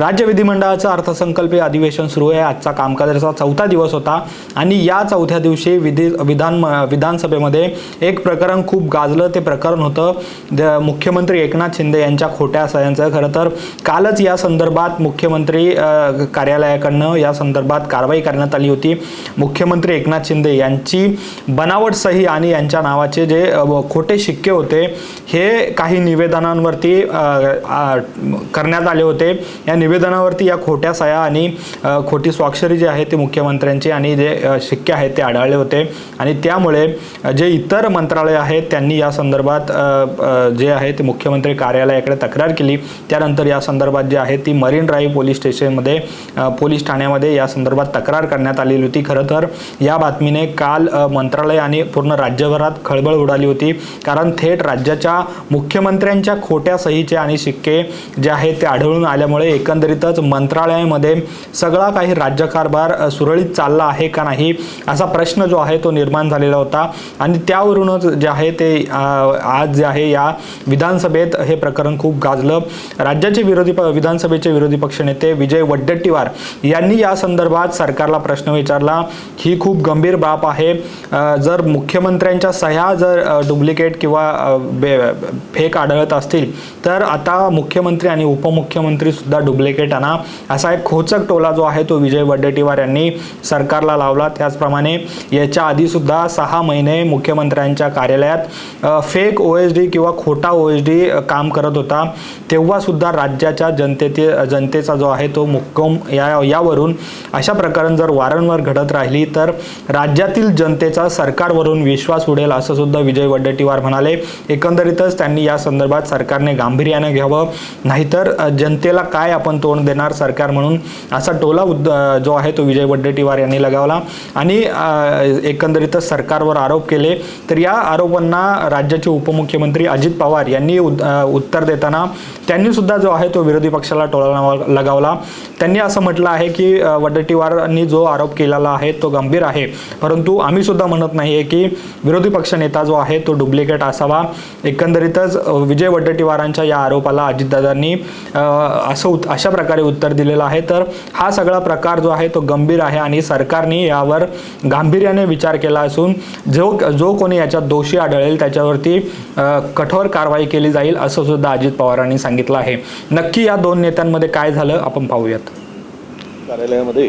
राज्य विधिमंडळाचं अर्थसंकल्पीय अधिवेशन सुरू आहे. आजचा कामकाजाचा चौथा दिवस होता आणि या चौथ्या दिवशी विधी विधान विधानसभेमध्ये एक प्रकरण खूप गाजलं. ते प्रकरण होतं द- मुख्यमंत्री एकनाथ शिंदे यांच्या खोट्या सह्यांचं. खरं तर कालच या संदर्भात मुख्यमंत्री कार्यालयाकडनं या संदर्भात कारवाई करण्यात आली होती. मुख्यमंत्री एकनाथ शिंदे यांची बनावट सही आणि यांच्या नावाचे जे खोटे शिक्के होते हे काही निवेदनांवरती करण्यात आले होते. या निवेदनावरती या खोट्या सह्या आणि खोटी स्वाक्षरी जी आहे ती मुख्यमंत्र्यांची आणि जे शिक्के आहेत ते आढळले होते. आणि त्यामुळे जे इतर मंत्रालय आहेत त्यांनी या संदर्भात जे आहे ते मुख्यमंत्री कार्यालयाकडे तक्रार केली. त्यानंतर या संदर्भात जे आहे ती मरीन ड्राईव्ह पोलीस स्टेशनमध्ये पोलीस ठाण्यामध्ये या संदर्भात तक्रार करण्यात आलेली होती. खरं तर या बातमीने काल मंत्रालय आणि पूर्ण राज्यभरात खळबळ उडाली होती. कारण थेट राज्याच्या मुख्यमंत्र्यांच्या खोट्या सहीचे आणि शिक्के जे आहेत ते आढळून आल्यामुळे एकंदरीतच मंत्रालयामध्ये सगळा काही राज्यकारभार सुरळीत चालला आहे का नाही असा प्रश्न जो आहे तो निर्माण झालेला होता. आणि त्यावरूनच जे आहे ते आज जे आहे या विधानसभेत हे प्रकरण खूप गाजलं. राज्याचे विरोधी प- विधानसभेचे विरोधी पक्षनेते विजय वड्डेट्टीवार यांनी या संदर्भात सरकारला प्रश्न विचारला ही खूप गंभीर बाब आहे. जर मुख्यमंत्र्यांच्या सह्या जर डुप्लिकेट किंवा बे- फेक आढळत असतील तर आता मुख्यमंत्री आणि उपमुख्यमंत्री सुद्धा डुप्लिकेट आणा. असा एक खोचक टोला जो आहे तो विजय वड्डेटीवार यांनी सरकारला लावला. त्याचप्रमाणे याच्या आधीसुद्धा सहा महिने मुख्यमंत्र्यांच्या कार्यालयात फेक ओ एस डी किंवा खोटा ओ एस डी काम करत होता. तेव्हासुद्धा राज्याच्या जनतेचे जनतेचा जो आहे तो मुक्कम या यावरून अशा प्रकरण जर वारंवार घडत राहिली तर राज्यातील जनतेचा सरकारवरून विश्वास उडेल असं सुद्धा विजय वड्डेटीवार म्हणाले. एकंदरीतच त्यांनी या संदर्भात सरकारने गांभीर्याने घ्यावं. नाहीतर जनतेला काय आपण तोंड देणार सरकार म्हणून असा टोला उद्द जो आहे तो विजय वड्डेट्टीवार यांनी लगावला. आणि एकंदरीतच सरकारवर आरोप केले तर या आरोपांना राज्याचे उपमुख्यमंत्री अजित पवार यांनी उद- उत्तर देताना त्यांनी सुद्धा जो आहे तो विरोधी पक्षाला टोला लगावला. त्यांनी असं म्हटलं आहे की अ, जो आरोप केलेला आहे तो गंभीर आहे. परंतु आम्ही सुद्धा म्हणत नाही आहे की विरोधी पक्ष नेता जो आहे तो डुप्लिकेट असावा. एकंदरीतच विजय वड्डेट्टीवारांच्या या आरोपाला अजितदादांनी असं अशा प्रकारे उत्तर दिलेलं आहे. तर हा सगळा प्रकार जो आहे तो गंभीर आहे आणि सरकारने यावर गांभीर्याने विचार केला असून जो जो कोणी याच्यात दोषी आढळेल त्याच्यावरती कठोर कारवाई केली जाईल असं सुद्धा अजित पवारांनी सांगितलं आहे. नक्की या दोन नेत्यांमध्ये काय झालं आपण पाहूयात. कार्यालयामध्ये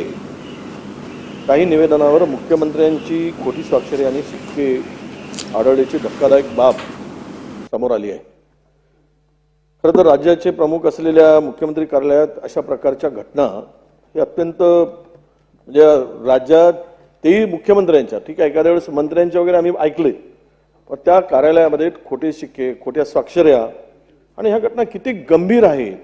काही निवेदनावर मुख्यमंत्र्यांची खोटी स्वाक्षरी आणि शिक्के आढळल्याची धक्कादायक बाब समोर आली आहे. खरं तर राज्याचे प्रमुख असलेल्या मुख्यमंत्री कार्यालयात अशा प्रकारच्या घटना हे अत्यंत म्हणजे राज्यात तेही मुख्यमंत्र्यांच्या ठीक आहे एखाद्या वेळेस मंत्र्यांच्या वगैरे आम्ही ऐकले पण त्या कार्यालयामध्ये खोटे शिक्के खोट्या स्वाक्षऱ्या आणि ह्या घटना किती गंभीर आहेत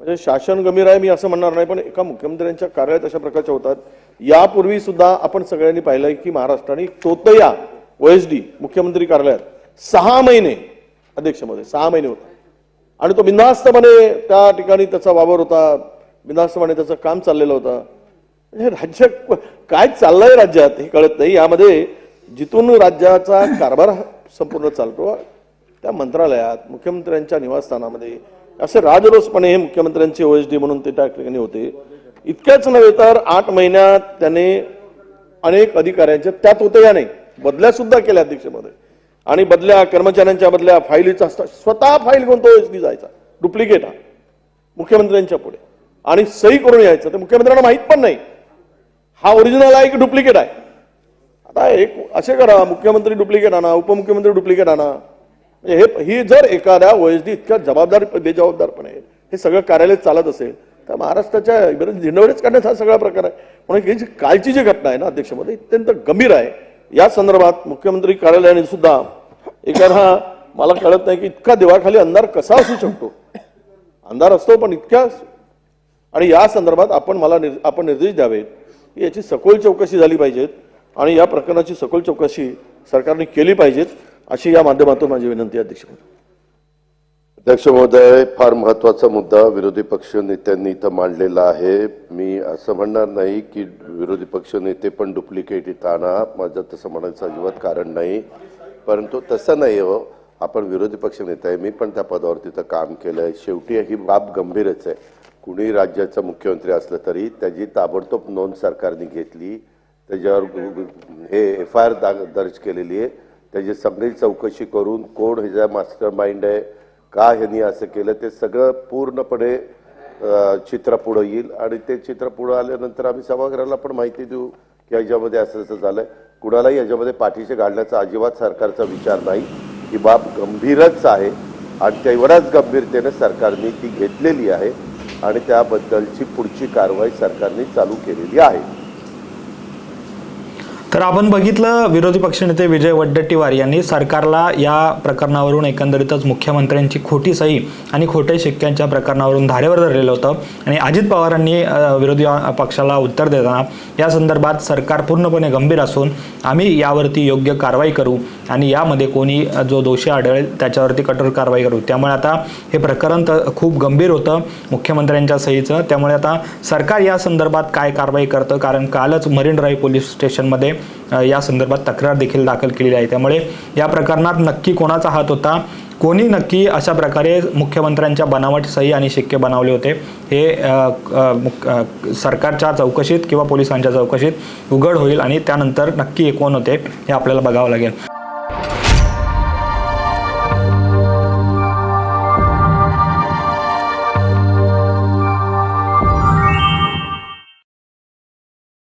म्हणजे शासन गंभीर आहे मी असं म्हणणार नाही पण एका मुख्यमंत्र्यांच्या कार्यालयात अशा प्रकारच्या होतात. यापूर्वी सुद्धा आपण सगळ्यांनी पाहिलंय की महाराष्ट्राने तोतया ओएसडी मुख्यमंत्री कार्यालयात सहा महिने अध्यक्षमध्ये सहा महिने होतात. आणि तो बिनधास्तपणे त्या ठिकाणी त्याचा वावर होता बिनधास्तपणे त्याचं काम चाललेलं होतं. म्हणजे राज्य काय चाललंय राज्यात हे कळत नाही. यामध्ये जिथून राज्याचा कारभार संपूर्ण चालतो त्या मंत्रालयात मुख्यमंत्र्यांच्या निवासस्थानामध्ये असे राजरोसपणे हे मुख्यमंत्र्यांचे ओएसडी म्हणून ते त्या ठिकाणी होते. इतक्याच नव्हे तर आठ महिन्यात त्याने अनेक अधिकाऱ्यांच्या त्यात होते या नाही बदल्या सुद्धा केल्या अध्यक्षमध्ये आणि बदल्या कर्मचाऱ्यांच्या बदल्या फाईलीचा स्वतः फाईल घेऊन तो ओएसडी जायचा. डुप्लिकेट हा. मुख्यमंत्र्यांच्या पुढे. आणि सही करून यायचं. ते मुख्यमंत्र्यांना माहीत पण नाही. हा ओरिजिनल आहे की डुप्लिकेट आहे? आता एक असे करा मुख्यमंत्री डुप्लिकेट आणा उपमुख्यमंत्री डुप्लिकेट आणा. म्हणजे हे ही जर एखाद्या ओएसडी इतक्या जबाबदार बेजबाबदारपणे हे सगळं कार्यालय चालत असेल तर महाराष्ट्राच्या झिंडवडेच काढण्याचा हा सगळा प्रकार आहे. म्हणून ही जी कालची जी घटना आहे ना अध्यक्षमध्ये अत्यंत गंभीर आहे. या संदर्भात मुख्यमंत्री कार्यालयाने सुद्धा एखादा मला कळत नाही की इतका देवाखाली अंधार कसा असू शकतो? अंधार असतो पण इतक्या आणि या संदर्भात आपण मला निर् आपण निर्देश द्यावेत की याची सखोल चौकशी झाली पाहिजेत आणि या प्रकरणाची सखोल चौकशी सरकारने केली पाहिजेत अशी या माध्यमातून माझी विनंती अध्यक्ष अध्यक्ष महोदय फार महत्त्वाचा मुद्दा विरोधी पक्ष नेत्यांनी इथं मांडलेला आहे. मी असं म्हणणार नाही की विरोधी पक्ष नेते पण डुप्लिकेट इथं आणा माझं तसं म्हणायचं अजिबात कारण नाही. परंतु तसं नाही हो. आपण विरोधी पक्ष नेता आहे. मी पण त्या पदावर तिथं काम केलं आहे शेवटी ही बाब गंभीरच आहे. कुणी राज्याचं मुख्यमंत्री असलं तरी त्याची ताबडतोब नोंद सरकारने घेतली. त्याच्यावर हे एफ आय आर दर्ज केलेली आहे. त्याची सगळी चौकशी करून कोण ह्याचा मास्टर माइंड आहे का ह्यांनी असं केलं ते सगळं पूर्णपणे चित्र पुढं येईल. आणि ते चित्र पुढं आल्यानंतर आम्ही सभागृहाला पण माहिती देऊ की याच्यामध्ये असं असं झालं आहे कुणालाही याच्यामध्ये पाठीशी घालण्याचा अजिबात सरकारचा विचार नाही. ही बाब गंभीरच आहे आणि तेवढ्याच गंभीरतेने सरकारने ती घेतलेली आहे आणि त्याबद्दलची पुढची कारवाई सरकारने चालू केलेली आहे. तर आपण बघितलं विरोधी पक्षनेते विजय वड्डट्टीवार यांनी सरकारला या प्रकरणावरून एकंदरीतच मुख्यमंत्र्यांची खोटी सही आणि खोटे शिक्क्यांच्या प्रकरणावरून धारेवर धरलेलं होतं. आणि अजित पवारांनी विरोधी पक्षाला उत्तर देताना या संदर्भात सरकार पूर्णपणे गंभीर असून आम्ही यावरती योग्य कारवाई करू आणि यामध्ये कोणी जो दोषी आढळेल त्याच्यावरती कठोर कारवाई करू. त्यामुळे आता हे प्रकरण तर खूप गंभीर होतं मुख्यमंत्र्यांच्या सहीचं. त्यामुळे आता सरकार या संदर्भात काय कारवाई करतं? कारण कालच मरीन ड्राईव्ह पोलीस स्टेशनमध्ये या संदर्भात तक्रार देखील दाखल केलेली आहे. त्यामुळे या प्रकरणात नक्की कोणाचा हात होता कोणी नक्की अशा प्रकारे मुख्यमंत्र्यांच्या बनावट सही आणि शिक्के बनवले होते हे सरकारच्या चौकशीत किंवा पोलिसांच्या चौकशीत उघड होईल आणि त्यानंतर नक्की एकवण कोण होते हे आपल्याला बघावं लागेल.